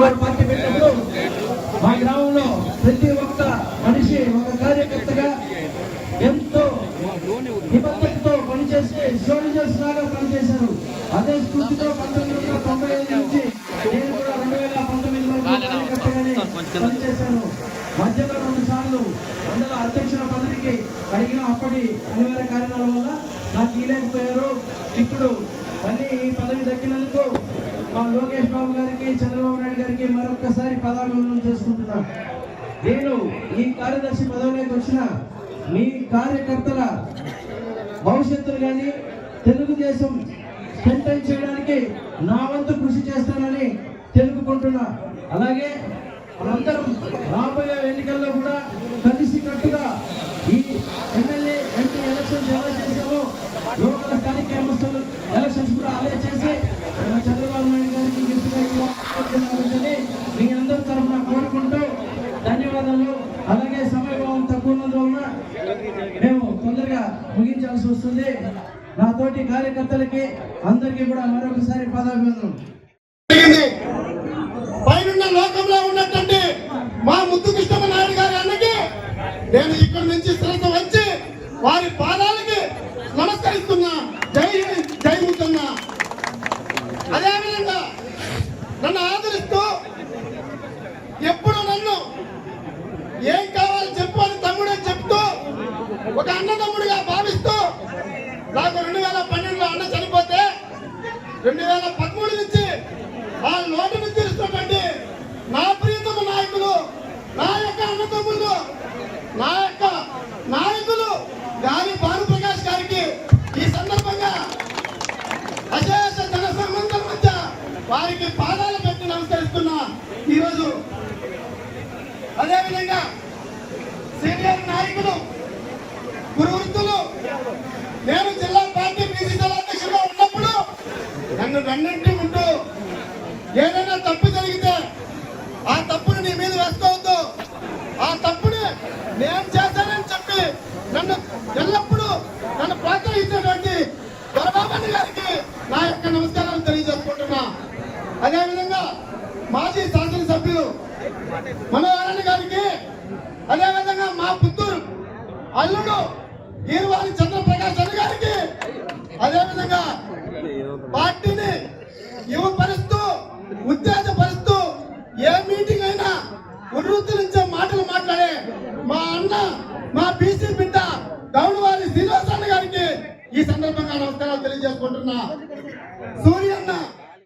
చంద్రబాబు గారు పార్టీ పెట్టినప్పుడు మా గ్రామంలో ప్రతి ఒక్క మనిషి ఒక కార్యకర్తగా ఎంతో నిబద్ధతతో పనిచేసి సోల్జర్స్ లాగా పనిచేశారు. అదే స్ఫూర్తితో పంతొమ్మిది వందల తొంభై ఐదు నుంచి నేను కూడా రెండు వేల పంతొమ్మిది వరకు కార్యకర్తగానే పనిచేశాను. మధ్యలో రెండు సార్లు మండల అధ్యక్షుల పదవికి అడిగిన అప్పటి అనివార్య కారణాల వల్ల నాకు ఇలేకపోయారు ఇప్పుడు మళ్ళీ ఈ పదవి దక్కినందుకు మా లోకేష్ బాబు గారికి చంద్రబాబు నాయుడు గారికి మరొకసారి పదాభివందనం చేసుకుంటున్నాను నేను ఈ కార్యదర్శి పదవిలోకి వచ్చిన మీ కార్యకర్తల భవిష్యత్తును కానీ తెలుగుదేశం స్ట్రెంథన్ చేయడానికి నా వంతు కృషి చేస్తానని తెలుపుకుంటున్నా. అలాగే మనందరం రాబోయే ఎన్నికల్లో కూడా ముగించాల్సి వస్తుంది. నా తోటి కార్యకర్తలకి అందరికీ కూడా మరొకసారి పదాభివందనం. పైనున్న లోకంలో ఉన్నటువంటి మా ముద్దు కృష్ణమనాయుడు గారి అన్నకి నేను ఇక్కడి నుంచి శ్రద్ధ వచ్చి వారి పాదాలకి నమస్కరిస్తున్నా. జై జై ముద్దన్న అదేవిధంగా నన్ను రెండు వేల పదమూడు నుంచి ఆ లోటును తీరుస్తున్నటువంటి నా ప్రియతమ నాయకులు నా యొక్క అన్నదమ్ములు నా యొక్క నాయకులు గాలి భానుప్రకాష్ గారికి ఈ సందర్భంగా అశేష జన సంబంధం మధ్య వారికి పాదాలు పెట్టి నమస్కరిస్తున్నా. ఈరోజు అదేవిధంగా సీనియర్ నాయకులు గురువృత్తులు నేను జిల్లా పార్టీ బీసీ జిల్లా రెండింటి ఉంటూ ఏదైనా తప్పు జరిగితే ఆ తప్పుని నీ మీద వేసుకోవద్దు. ఆ తప్పుని నేను చేశానని చెప్పి నన్ను ఎల్లప్పుడూ నన్ను ప్రోత్సహించేటువంటి దొరబాబు గారికి నా యొక్క నమస్కారాలు తెలియజేసుకుంటున్నా. అదేవిధంగా మాజీ శాసనసభ్యులు మనోహరణ గారికి అదేవిధంగా మా పుత్తూరు అల్లుడు ఈరువారి చంద్రప్రకాష్ గారికి అదేవిధంగా పార్టీ యువపరుస్తూ ఉత్తేజపరుస్తూ ఏ మీటింగ్ అయినా ఉరుద్ధరించే మాటలు మాట్లాడే మా అన్న మా బీసీ బిడ్డ గౌడవారి శ్రీనివాస గారికి ఈ సందర్భంగా నమస్కారాలు తెలియజేసుకుంటున్నా. సూర్య